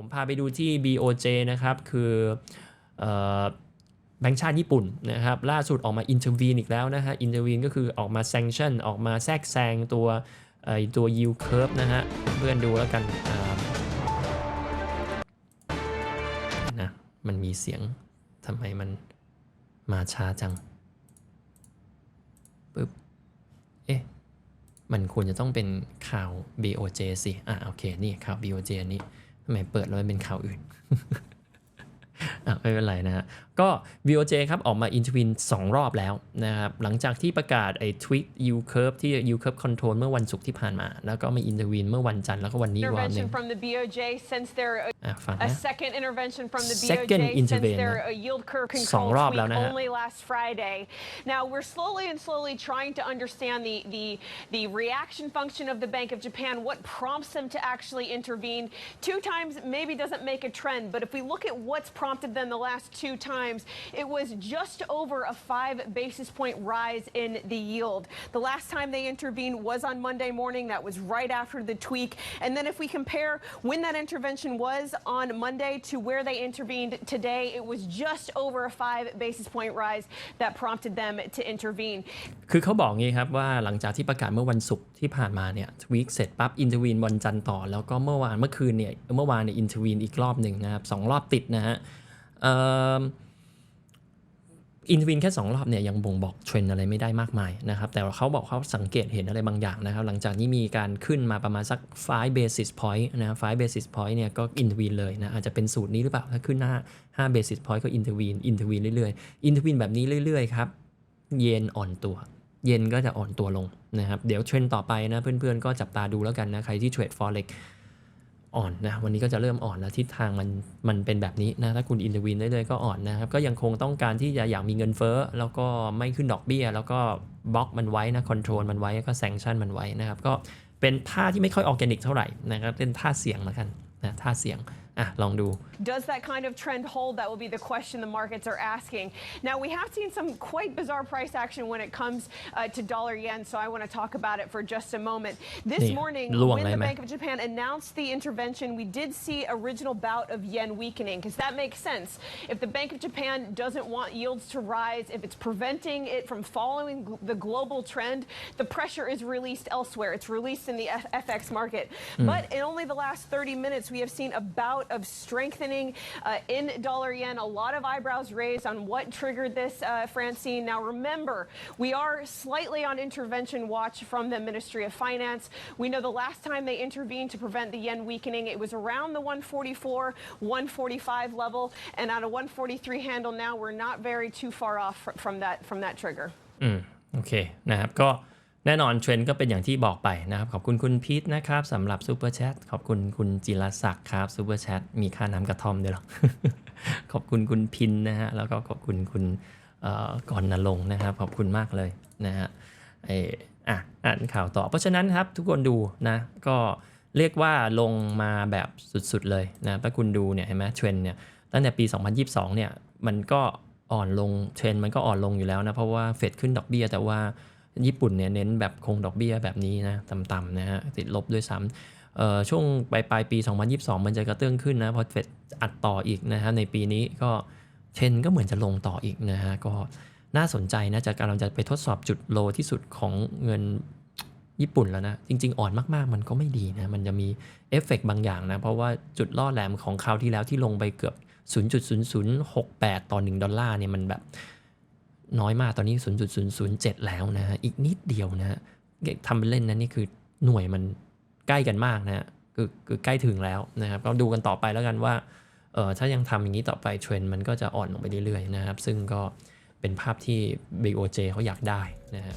ผมพาไปดูที่ BOJ นะครับ คืออแบงก์ชาติญี่ปุ่นนะครับ ล่าสุดออกมา intervene อีกแล้วนะฮะ intervene ก็คือออกมา sanction ออกมาแทรกแซงตัวไอตัว yield curve นะฮะ เพื่อนดูแล้วกันนะมันมีเสียงทำไมมันมาช้าจังปึ๊บเอ๊ะมันควรจะต้องเป็นข่าว BOJ สิ อะ โอเค นี่ข่าว BOJ อันนี้ ไม่เปิดแล้วมันเป็นข่าวอื่น อะไม่เป็นไรนะฮะก็ BOJ ครับออกมา intervene 2รอบแล้วนะครับหลังจากที่ประกาศไอ้ tweak yield curve ที่ yield curve control เมื่อวันศุกร์ที่ผ่านมา แล้วก็มา intervene เมื่อวันจันทร์แล้วก็วันนี้วันหนึ่ง intervention from the BOJ since their อะฟัง a นะ second intervention from the Second BOJ since intervene their นะ uh, yield curve สอง control รอบ tweak แล้วนะฮะ only last Friday. Now we're slowly and slowly trying to understand the the the reaction function of the Bank of Japan. What prompts them to actually intervene? Two times maybe doesn't make a trend, but if we look at what's prompted them the last two times, it was just over a five basis point rise in the yield. The last time they intervened was on Monday morning. That was right after the tweak. And then if we compare when that intervention was on Monday to where they intervened today, it was just over a five basis point rise that prompted them to intervene. คือเขาบอกงี้ครับว่าหลังจากที่ประกาศเมื่อวันศุกร์ที่ผ่านมาเนี่ยทวีคเสร็จปั๊บอินเทอร์วีนวันจันทร์ต่อ แล้วก็เมื่อวานเมื่อคืนเนี่ยเมื่อวานเนี่ยอินเทอร์วีนอีกรอบหนึ่งนะครับสองรอบติดนะฮะ อินทวีนแค่ 2 รอบเนี่ยยังบ่งบอกเทรนอะไรไม่ได้มากมายนะครับแต่เขาบอกเขาสังเกตเห็นอะไรบางอย่างนะครับ หลังจากนี้มีการขึ้นมาประมาณสัก5 basis point นะ5 basis point เนี่ยก็อินทวีนเลยนะอาจจะเป็นสูตรนี้หรือเปล่า ถ้าขึ้นหน้า5 basis point ก็อินทวีนอินทวีนเรื่อยๆอินทวีนแบบนี้เรื่อยๆครับเยนอ่อนตัว เยนก็จะอ่อนตัวลงนะครับเดี๋ยวเทรนต่อไปนะเพื่อนๆก็จับตาดูแล้วกันนะใครที่เทรด forex อ่อนนะวันนี้ก็จะเริ่มอ่อนแล้วทิศทางมันมันเป็นแบบนี้นะถ้าคุณอินทร์วินได้เลยก็อ่อนนะครับก็ยังคงต้องการที่จะอยากมีเงินเฟ้อแล้วก็ไม่ขึ้นดอกเบี้ย แล้วก็บล็อกมันไว้นะคอนโทรลมันไว้แล้วก็แซงชั่นมันไว้นะครับก็เป็นท่าที่ไม่ค่อยออร์แกนิกเท่าไหร่นะครับเป็นท่าเสียงแล้วกันนะท่าเสียง อ่ะลองดู Does that kind of trend hold? That will be the question the markets are asking. Now, we have seen some quite bizarre price action when it comes uh, to dollar yen, so I want to talk about it for just a moment. This Yeah, morning, luang when the lai mai. Bank of Japan announced the intervention, we did see original bout of yen weakening, because that makes sense. If the Bank of Japan doesn't want yields to rise, if it's preventing it from following gl- the global trend, the pressure is released elsewhere. It's released in the F- FX market. But in only the last 30 minutes, we have seen a bout of strengthening uh, in dollar yen. A lot of eyebrows raised on what triggered this, uh, Francine. Now, remember, we are slightly on intervention watch from the Ministry of Finance. We know the last time they intervened to prevent the yen weakening, it was around the 144, 145 level, and at a 143 handle now, we're not very too far off fr- from that from that trigger. อืมโอเคนะครับก็ แน่นอนเทรนด์ก็เป็นอย่างที่บอกไปนะครับ ขอบคุณคุณพีทนะครับสำหรับซูเปอร์แชทขอบคุณคุณจิรศักดิ์ครับซูเปอร์แชทมีค่าน้ำกระท่อมด้วยหรอ ขอบคุณคุณพินนะฮะแล้วก็ขอบคุณคุณเอ่อกรณรงนะครับ ขอบคุณมากเลยนะฮะเอออะอ่านข่าวต่อ เพราะฉะนั้นครับทุกคนดูนะ ก็เรียกว่าลงมาแบบสุดๆเลยนะถ้าคุณดูเนี่ยเห็นไหมเทรนด์เนี่ยตั้งแต่ปี 2022 เนี่ยมันก็อ่อนลงเทรนด์มันก็อ่อนลงอยู่แล้วนะ เพราะว่าเฟดขึ้นดอกเบี้ยแต่ว่า ญี่ปุ่นเนี่ยเน้นแบบคงดอกเบี้ยแบบนี้นะต่ำๆนะฮะติดลบด้วยซ้ำช่วงปลายปลายปี 2022 มันจะกระเตื้องขึ้นนะเพราะเฟดอัดต่ออีกนะฮะในปีนี้ก็เทรนก็เหมือนจะลงต่ออีกนะฮะก็น่าสนใจนะจะกำลังจะไปทดสอบจุดโลที่สุดของเงินญี่ปุ่นแล้วนะ จริง ๆ อ่อนมาก ๆ มันก็ไม่ดีนะ มันจะมีเอฟเฟกต์บางอย่างนะ เพราะว่าจุดล่อแหลมของคราวที่แล้วที่ลงไปเกือบ 0.0068 ต่อ 1 ดอลลาร์เนี่ยมันแบบ น้อยมากตอนนี้ 0.007 แล้วนะฮะอีกนิดเดียวนะฮะทำเป็นเล่นนะนี่คือหน่วยมันใกล้กันมากนะฮะคือคือใกล้ถึงแล้วนะครับก็ดูกันต่อไปแล้วกันว่าเออถ้ายังทำอย่างนี้ต่อไปเทรนด์มันก็จะอ่อนลงไปเรื่อยๆนะครับ ซึ่งก็เป็นภาพที่ BOJ เขาอยากได้นะฮะ